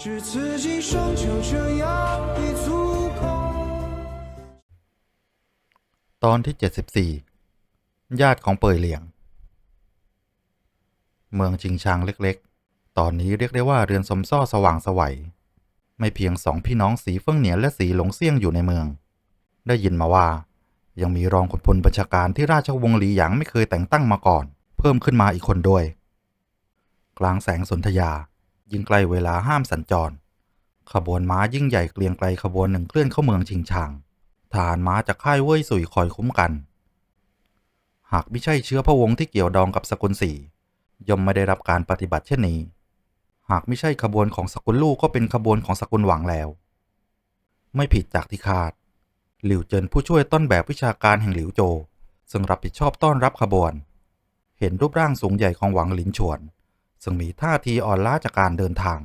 只此今生就这样一足够。 ตอนที่ 74 ญาติของเปยเหลียง เมืองจิงชางเล็กๆ ตอนนี้เรียกได้ว่าเรือนสมซ่อสว่างไสวัย ไม่เพียงสองพี่น้องสีเฟิ่งเหนียนและสีหลงเซี่ยงอยู่ในเมือง ได้ยินมาว่า ยังมีรองขุนพลบัญชาการที่ราชวงศ์หลีหยางไม่เคยแต่งตั้งมาก่อน เพิ่มขึ้นมาอีกคนด้วย กลางแสงสนธยา ยิ่งใกล้เวลาห้ามสัญจร ขบวนม้ายิ่งใหญ่เกรียงไกลขบวนหนึ่งเคลื่อนเข้าเมืองชิงชางทหารม้าจากค่ายเว่ยสุยคอยคุ้มกัน หากไม่ใช่เชื้อพระวงศ์ที่เกี่ยวดองกับสกุลสี่ย่อมไม่ได้รับการปฏิบัติเช่นนี้ หากไม่ใช่ขบวนของสกุลลู่ก็เป็นขบวนของสกุลหวังแล้ว ไม่ผิดจากที่คาด หลิวเจินผู้ช่วยต้นแบบวิชาการแห่งหลิวโจ ซึ่งรับผิดชอบต้อนรับขบวน เห็นรูปร่างสูงใหญ่ของหวังหลินฉวน ซึ่งมีท่าทีอ่อนล้าจากการเดินทาง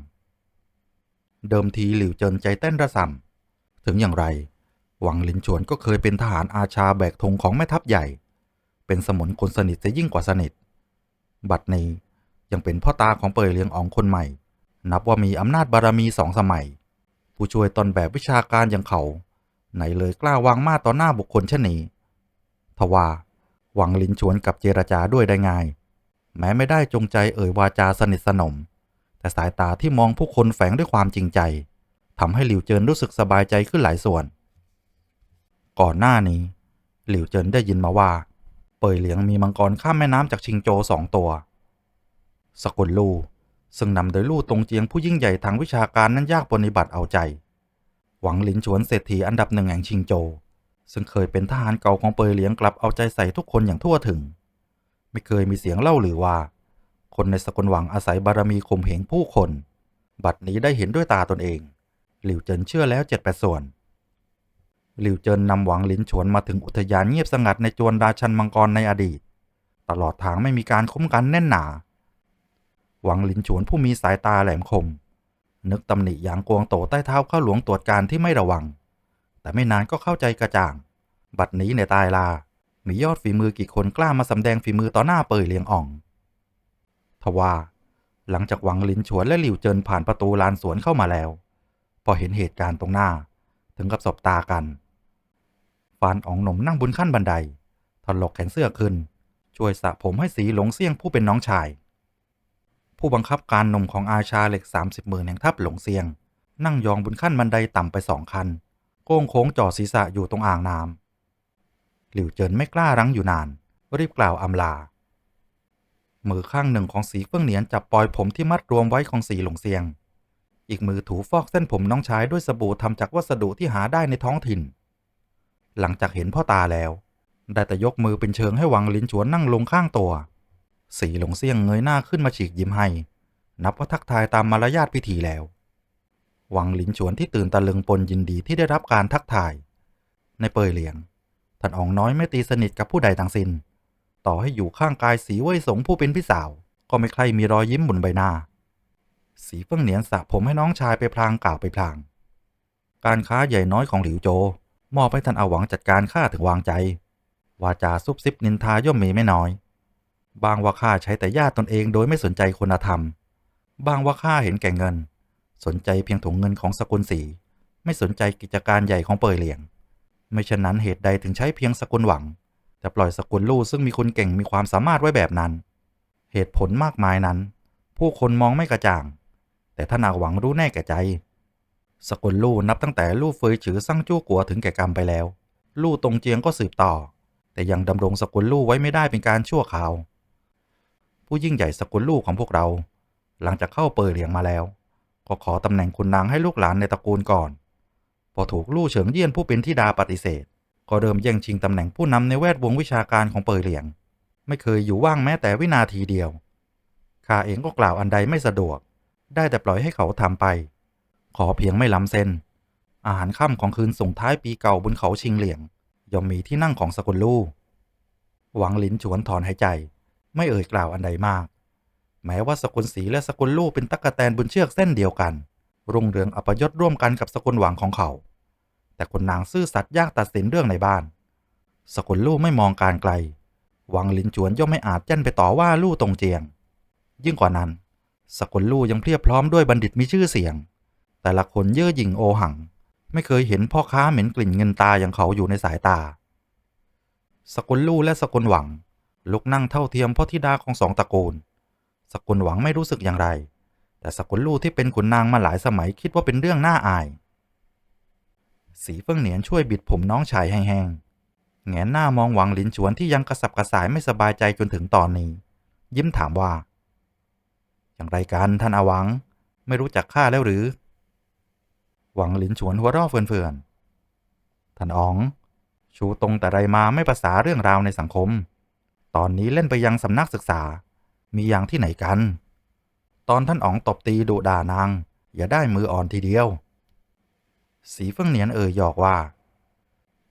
เดิมทีหลิวเจินใจเต้นระสำถึงอย่างไร หวังหลินฉวนก็เคยเป็นทหารอาชาแบกธงของแม่ทัพใหญ่ เป็นสมุนคนสนิทจะยิ่งกว่าสนิท บัดนี้ยังเป็นพ่อตาของเปยเลียงอองคนใหม่ นับว่ามีอำนาจบารมีสองสมัย ผู้ช่วยตนแบบวิชาการอย่างเขา ไหนเลยกล้าวางมาต่อหน้าบุคคลเช่นนี้ทว่าหวังหลินฉวนกับเจรจาด้วยได้ง่าย แม้ไม่ได้จงใจเอ่ยวาจาสนิทสนม แต่สายตาที่มองผู้คนแฝงด้วยความจริงใจทำให้หลิวเจินรู้สึกสบายใจขึ้นหลายส่วน ก่อนหน้านี้ หลิวเจินได้ยินมาว่า เปยเหลียงมีมังกรข้ามแม่น้ำจากชิงโจสองตัว สกุลลู่ซึ่งนำโดยลู่ตรงเจียงผู้ยิ่งใหญ่ทางวิชาการนั้นยากปฏิบัติเอาใจ หวังหลินฉวนเศรษฐีอันดับหนึ่งแห่งชิงโจ ซึ่งเคยเป็นทหารเก่าของเปยเหลียงกลับเอาใจใส่ทุกคนอย่างทั่วถึง ไม่เคยมีเสียงเล่าหรือว่า คนในสกุลหวังอาศัยบารมีข่มเหงผู้คน บัดนี้ได้เห็นด้วยตาตนเอง หลิวเจินเชื่อแล้วเจ็ดแปดส่วน หลิวเจินนำหวังลินฉวนมาถึงอุทยานเงียบสงัดในจวนราชันมังกรในอดีต ตลอดทางไม่มีการคุ้มกันแน่นหนา หวังลินฉวนผู้มีสายตาแหลมคม นึกตำหนิอย่างกวงโตใต้เท้าข้าหลวงตรวจการที่ไม่ระวัง แต่ไม่นานก็เข้าใจกระจ่าง บัดนี้ในตายลา มียอดฝีมือกี่คนกล้ามาสำแดงฝีมือต่อหน้าเปยเลียงอ่อง ทว่า หลังจากหวังลินฉวนและหลิวเจินผ่านประตูลานสวนเข้ามาแล้ว พอเห็นเหตุการณ์ตรงหน้า ถึงกับสบตากัน ฟานอ๋องหนมนั่งบนขั้นบันไดถลกแขนเสื้อขึ้น ช่วยสระผมให้สีหลงเสี่ยงผู้เป็นน้องชาย ผู้บังคับการหนมของอาชาเหล็กสามสิบหมื่นแห่งทัพหลงเซียง นั่งยองบนขั้นบันไดต่ำไปสองคันโก้งโค้งจ่อศีรษะอยู่ตรงอ่างน้ำ หลิวเจินไม่กล้ารั้งอยู่นาน รีบกล่าวอำลา มือข้างหนึ่งของสีเฟื่องเหนียนจับปลอยผมที่มัดรวมไว้ของสีหลงเซียง อีกมือถูฟอกเส้นผมน้องชายด้วยสบู่ทำจากวัสดุที่หาได้ในท้องถิ่น หลังจากเห็นพ่อตาแล้ว ได้แต่ยกมือเป็นเชิงให้หวังลินฉวนนั่งลงข้างตัว สีหลงเซียงเงยหน้าขึ้นมาฉีกยิ้มให้ นับว่าทักทายตามมารยาทพิธีแล้วหวังลินฉวนที่ตื่นตะลึงปนยินดีที่ได้รับการทักทาย ในเปยเหลียง ท่านอองน้อยไม่ตีสนิทกับผู้ใดทั้งสิน้น ต่อให้อยู่ข้างกายสีเว่ยสงผู้เป็นพี่สาว ก็ไม่ใครมีรอยยิ้มบนใบหน้า สีเฟิ่งเหนียนสระผมให้น้องชายไปพลางกล่าวไปพลาง การค้าใหญ่น้อยของหลิวโจ มอบให้ท่านอาหวังจัดการข้าถึงวางใจ วาจาซุบซิบนินทาย่อมมีไม่น้อย บางว่าข้าใช้แต่ญาติตนเองโดยไม่สนใจคุณธรรม บางว่าข้าเห็นแก่เงิน สนใจเพียงถุงเงินของสกุลสีไม่สนใจกิจการใหญ่ของเปยเหลียง ไม่เช่นนั้นเหตุใดถึงใช้เพียงสกุลหวัง แต่ปล่อยสกุลลู่ซึ่งมีคุณเก่งมีความสามารถไว้แบบนั้น เหตุผลมากมายนั้น ผู้คนมองไม่กระจ่าง แต่ท่านอาหวังรู้แน่แก่ใจ สกุลลู่นับตั้งแต่ลู่เฟยฉือสร้างจู้กัวถึงแก่กรรมไปแล้ว ลู่ตรงเจียงก็สืบต่อ แต่ยังดำรงสกุลลู่ไว้ไม่ได้เป็นการชั่วคราว ผู้ยิ่งใหญ่สกุลลู่ของพวกเรา หลังจากเข้าเปยเหลียงมาแล้ว ก็ขอตำแหน่งคุณนางให้ลูกหลานในตระกูลก่อน พอถูกลู่เฉิงเยี่ยนผู้เป็นธิดาปฏิเสธ ก็เริ่มแย่งชิงตำแหน่งผู้นำในแวดวงวิชาการของเปยเหลียง ไม่เคยอยู่ว่างแม้แต่วินาทีเดียวข้าเองก็กล่าวอันใดไม่สะดวก ได้แต่ปล่อยให้เขาทำไป ขอเพียงไม่ล้ำเส้น อาหารค่ำของคืนส่งท้ายปีเก่าบนเขาชิงเหลียงย่อมมีที่นั่งของสกุลลู่หวังลินฉวนถอนหายใจ ไม่เอ่ยกล่าวอันใดมาก แม้ว่าสกุลสีและสกุลลู่เป็นตั๊กแตนบนเชือกเส้นเดียวกัน รุ่งเรืองอัปยศร่วมกันกับสกุลหวังของเขา แต่คนนางซื่อสัตย์ยากตัดสินเรื่องในบ้าน สกุลลู่ไม่มองการไกลหวังลินจวนย่อมไม่อาจแจ้นไปต่อว่าลู่ตรงเจียง ยิ่งกว่านั้น สกุลลู่ยังเพียบพร้อมด้วยบัณฑิตมีชื่อเสียง แต่ละคนเย่อหยิ่งโอหัง ไม่เคยเห็นพ่อค้าเหม็นกลิ่นเงินตาอย่างเขาอยู่ในสายตา สกุลลู่และสกุลหวัง ลุกนั่งเท่าเทียมพ่อธิดาของสองตระกูล สกุลหวังไม่รู้สึกอย่างไร แต่สกุลลู่ที่เป็นขุนนางมาหลายสมัยคิดว่าเป็นเรื่องน่าอาย สีเฟิ่งเหนียนช่วยบิดผมน้องชายแห้งๆแงนหน้ามองหวังหลินฉวนที่ยังกระสับกระส่ายไม่สบายใจจนถึงตอนนี้ ยิ้มถามว่า อย่างไรกันท่านอาวัง ไม่รู้จักข้าแล้วหรือ หวังหลินฉวนหัวเร่อเฟื่อนๆท่านอ๋อง ชูตรงแต่ไรมาไม่ภาษาเรื่องราวในสังคม ตอนนี้เล่นไปยังสำนักศึกษา มีอย่างที่ไหนกัน ตอนท่านอ๋องตบตีดุด่านาง อย่าได้มืออ่อนทีเดียว สีเฟิงเหนียนเอ่ยหยอกว่า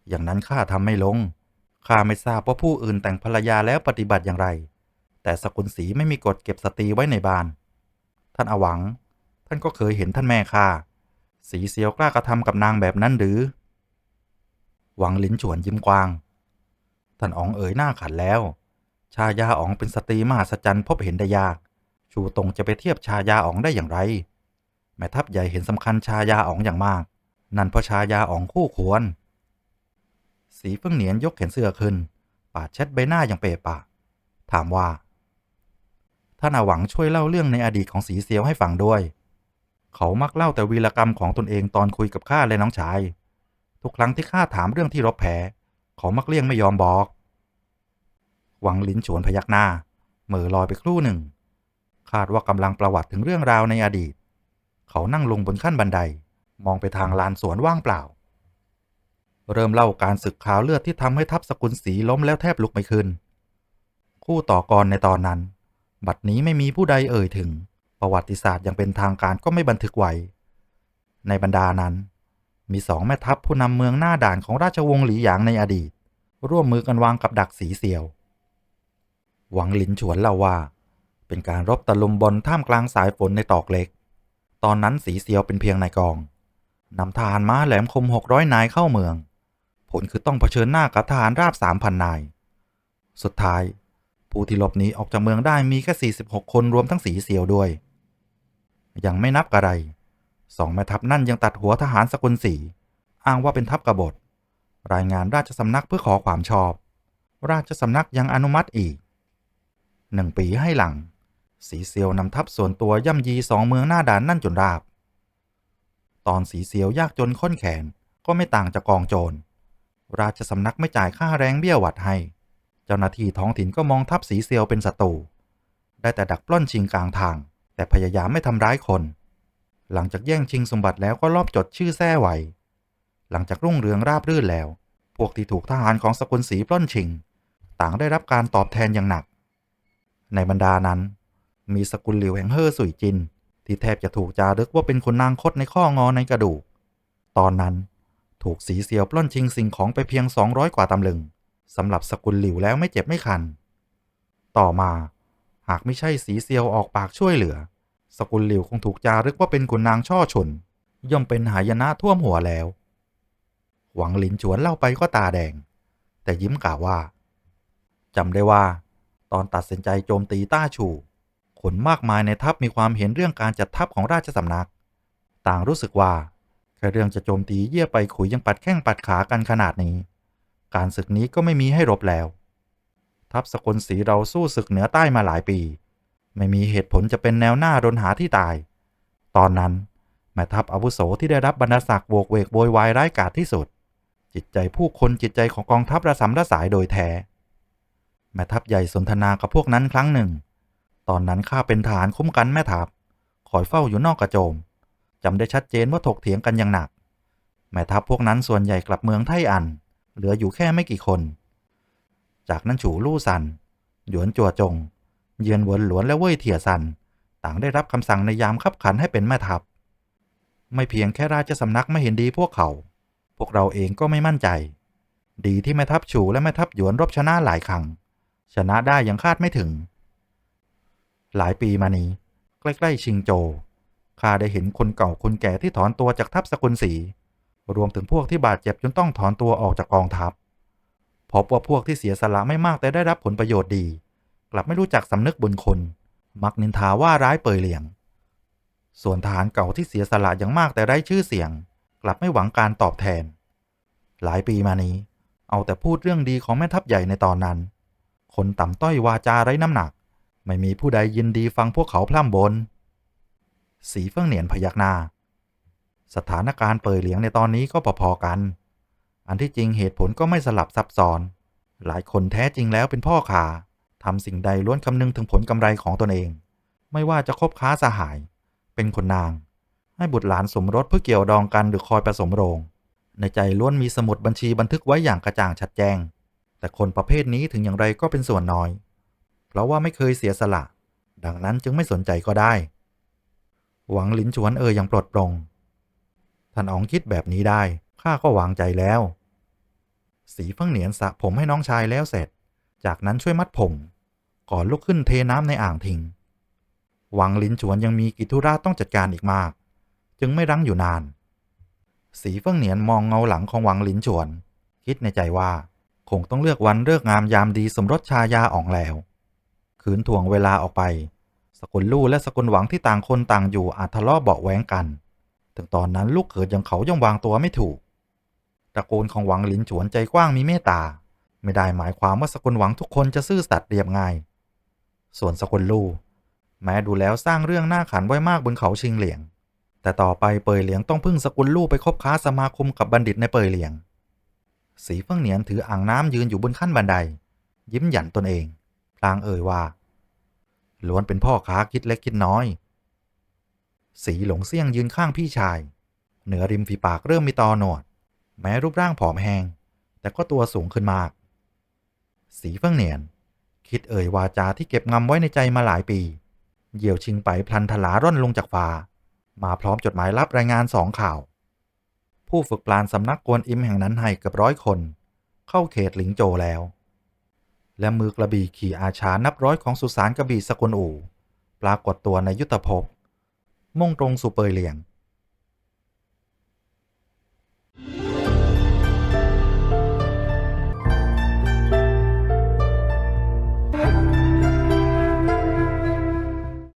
อย่างนั้นข้าทำไม่ลง ข้าไม่ทราบว่าผู้อื่นแต่งภรรยาแล้วปฏิบัติอย่างไร แต่สกุลสีไม่มีกฎเก็บสตรีไว้ในบ้าน ท่านอาวัง ท่านก็เคยเห็นท่านแม่ข้า สีเซียวกล้ากระทำกับนางแบบนั้นหรือ หวังลิ้นฉวนยิ้มกว้าง ท่านอ๋องเอ๋ยหน้าขันแล้ว ชายาอ๋องเป็นสตรีมหัศจรรย์พบเห็นได้ยาก ชูตรงจะไปเทียบชายาอ๋องได้อย่างไร แม่ทัพใหญ่เห็นสำคัญชายาอ๋องอย่างมาก นั่นเพราะชายาอ๋องคู่ควร สีเฟิ่งเหนียนยกแขนเสื้อขึ้น ปาดเช็ดใบหน้าอย่างเปะปะ ถามว่า ท่านอาหวังช่วยเล่าเรื่องในอดีตของสีเซียวให้ฟังด้วย เขามักเล่าแต่วีรกรรมของตนเองตอนคุยกับข้าและน้องชาย ทุกครั้งที่ข้าถามเรื่องที่รบแพ้เขามักเลี่ยงไม่ยอมบอก หวังลิ้นฉวนพยักหน้าเหม่อลอยไปครู่หนึ่ง คาดว่ากำลังประวัติถึงเรื่องราวในอดีต เขานั่งลงบนขั้นบันได มองไปทางลานสวนว่างเปล่า เริ่มเล่าการศึกข่าวเลือดที่ทำให้ทัพสกุลสีล้มแล้วแทบลุกไม่ขึ้น คู่ต่อกรในตอนนั้น บัดนี้ไม่มีผู้ใดเอ่ยถึง ประวัติศาสตร์อย่างเป็นทางการก็ไม่บันทึกไว้ ในบรรดานั้น มีสองแม่ทัพผู้นำเมืองหน้าด่านของราชวงศ์หลีหยางในอดีต ร่วมมือกันวางกับดักสีเซียว หวังหลินฉวนเล่าว่า เป็นการรบตะลุมบอลท่ามกลางสายฝนในตอกเล็ก ตอนนั้นสีเซียวเป็นเพียงนายกอง นำทหารม้าแหลมคมหกร้อยนายเข้าเมือง ผลคือต้องเผชิญหน้ากับทหารราบสามพันนาย สุดท้าย ผู้ที่หลบหนีออกจากเมืองได้มีแค่ 46 คนรวมทั้งสีเซียวด้วย ยังไม่นับกระไรสองแม่ทัพนั่นยังตัดหัวทหารสกุลสีอ้างว่าเป็นทัพกบฏ รายงานราชสำนักเพื่อขอความชอบ ราชสำนักยังอนุมัติอีกหนึ่งปีให้หลัง สีเซียวนำทัพส่วนตัวย่ำยีสองเมืองหน้าด่านนั่นจนราบ ตอนสีเซียวยากจนข้นแขนก็ไม่ต่างจากกองโจร ราชสำนักไม่จ่ายค่าแรงเบี้ยหวัดให้ เจ้าหน้าที่ท้องถิ่นก็มองทัพสีเซียวเป็นศัตรู ได้แต่ดักปล้นชิงกลางทาง แต่พยายามไม่ทำร้ายคน หลังจากแย่งชิงสมบัติแล้วก็ลอบจดชื่อแท้ไว้หลังจากรุ่งเรืองราบรื่นแล้ว พวกที่ถูกทหารของสกุลสีปล้นชิง ต่างได้รับการตอบแทนอย่างหนัก ในบรรดานั้น มีสกุลหลิวแห่งเฮ่อสุยจิน ที่แทบจะถูกจารึกว่าเป็นคนนางคดในข้องอในกระดูก ตอนนั้นถูกสีเซียวปล้นชิงสิ่งของไปเพียง 200 กว่าตำลึงสำหรับสกุลหลิวแล้วไม่เจ็บไม่คัน ต่อมาหากไม่ใช่สีเซียวออกปากช่วยเหลือ สกุลหลิวคงถูกจารึกว่าเป็นขุนนางช่อชน ย่อมเป็นหายนะท่วมหัวแล้ว หวังหลินฉวนเล่าไปก็ตาแดง แต่ยิ้มกล่าวว่าจำได้ว่า ตอนตัดสินใจโจมตีต้าชู คนมากมายในทัพมีความเห็นเรื่องการจัดทัพของราชสำนัก ต่างรู้สึกว่าแค่เรื่องจะโจมตีเยี่ยไปขุยยังปัดแข้งปัดขากันขนาดนี้ การศึกนี้ก็ไม่มีให้รบแล้ว ทัพสกลสีเราสู้ศึกเหนือใต้มาหลายปี ไม่มีเหตุผลจะเป็นแนวหน้ารนหาที่ตาย ตอนนั้นแม่ทัพอาวุโสที่ได้รับบรรดาศักดิ์โวกเวกโวยวายร้ายกาจที่สุด จิตใจผู้คนจิตใจของกองทัพระสำระสายโดยแท้แม่ทัพใหญ่สนทนากับพวกนั้นครั้งหนึ่ง ตอนนั้นข้าเป็นทหารคุ้มกันแม่ทัพคอยเฝ้าอยู่นอกกระโจมจำได้ชัดเจนว่าถกเถียงกันอย่างหนัก แม่ทัพพวกนั้นส่วนใหญ่กลับเมืองไทอัน เหลืออยู่แค่ไม่กี่คน จากนั้นฉูลู่ซัน หยวนจัวจง เยือนหวนหลวนและเว่ยเถี่ยซัน ต่างได้รับคำสั่งในยามขับขันให้เป็นแม่ทัพ ไม่เพียงแค่ราชสำนักไม่เห็นดีพวกเขา พวกเราเองก็ไม่มั่นใจ ดีที่แม่ทัพฉูและแม่ทัพหยวนรบชนะหลายครั้ง ชนะได้อย่างคาดไม่ถึง หลายปีมานี้ ใกล้ ๆ ชิงโจวข้าได้เห็นคนเก่าคนแก่ที่ถอนตัวจากทัพสกุลสี รวมถึงพวกที่บาดเจ็บจนต้องถอนตัวออกจากกองทัพพบว่าพวกที่เสียสละไม่มากแต่ได้รับผลประโยชน์ดี กลับไม่รู้จักสำนึกบุญคุณ มักนินทาว่าร้ายเปยเหลียง ส่วนทหารเก่าที่เสียสละอย่างมากแต่ไร้ชื่อเสียง กลับไม่หวังการตอบแทน หลายปีมานี้ เอาแต่พูดเรื่องดีของแม่ทัพใหญ่ในตอนนั้น คนต่ำต้อยวาจาไร้น้ำหนัก ไม่มีผู้ใดยินดีฟังพวกเขาพร่ำบน สีเฟิ่องเหนียนพยักหน้า สถานการณ์เปยเหลียงในตอนนี้ก็พอๆกัน อันที่จริงเหตุผลก็ไม่สลับซับซ้อน หลายคนแท้จริงแล้วเป็นพ่อขาทำสิ่งใดล้วนคำนึงถึงผลกำไรของตนเอง ไม่ว่าจะคบค้าสหาย เป็นคนนาง ให้บุตรหลานสมรสเพื่อเกี่ยวดองกันหรือคอยผสมโรง ในใจล้วนมีสมุดบัญชีบันทึกไว้อย่างกระจ่างชัดแจ้ง แต่คนประเภทนี้ถึงอย่างไรก็เป็นส่วนน้อย เพราะว่าไม่เคยเสียสละ ดังนั้นจึงไม่สนใจก็ได้ หวังหลินฉวนเอ่ยอย่างปลดปลงท่านอ๋องคิดแบบนี้ได้ข้าก็วางใจแล้ว สีเฟิ่งเหนียนสระผมให้น้องชายแล้วเสร็จ จากนั้นช่วยมัดผม ก่อนลุกขึ้นเทน้ำในอ่างทิ้งหวังลินฉวนยังมีกิจธุระต้องจัดการอีกมาก จึงไม่รั้งอยู่นาน สีเฟิงเหนียนมองเงาหลังของหวังลินฉวน คิดในใจว่า คงต้องเลือกวันเลือกงามยามดีสมรสชายาอ่องแล้ว ขืนถ่วงเวลาออกไป สกุลลู่และสกุลหวังที่ต่างคนต่างอยู่อาจทะเลาะเบาะแว้งกัน ถึงตอนนั้นลูกเขยยังเขายังวางตัวไม่ถูก ตระกูลของหวังหลินฉวนใจกว้างมีเมตตา ไม่ได้หมายความว่าสกุลหวังทุกคนจะซื่อสัตย์เรียบง่าย ส่วนสกุลลู่แม้ดูแล้วสร้างเรื่องหน้าขันไว้มากบนเขาชิงเหลียง แต่ต่อไปเปยเหลียงต้องพึ่งสกุลลู่ไปคบค้าสมาคมกับบัณฑิตในเปยเหลียง สีเฟิ่งเหนียนถืออ่างน้ำยืนอยู่บนขั้นบันได ยิ้มหยันตนเอง พลางเอ่ยว่า ล้วนเป็นพ่อค้าคิดเล็กคิดน้อย สีหลงเซี่ยงยืนข้างพี่ชาย เหนือริมฝีปากเริ่มมีตอหนวด แม้รูปร่างผอมแห้งแต่ก็ตัวสูงขึ้นมาก สีเฟิ่งเหนียน คิดเอ่ยวาจาที่เก็บงำไว้ในใจมาหลายปี เหยี่ยวชิงไปพลันทลาร่อนลงจากฟ้า มาพร้อมจดหมายรับรายงานสองข่าว ผู้ฝึกปลานสำนักกวนอิมแห่งนั้นให้เกือบร้อยคน เข้าเขตหลิงโจแล้ว และมือกระบี่ขี่อาชานับร้อยของสุสานกระบี่สกุลอู่ ปรากฏตัวในยุทธภพ มุ่งตรงสู่เปยเหลียง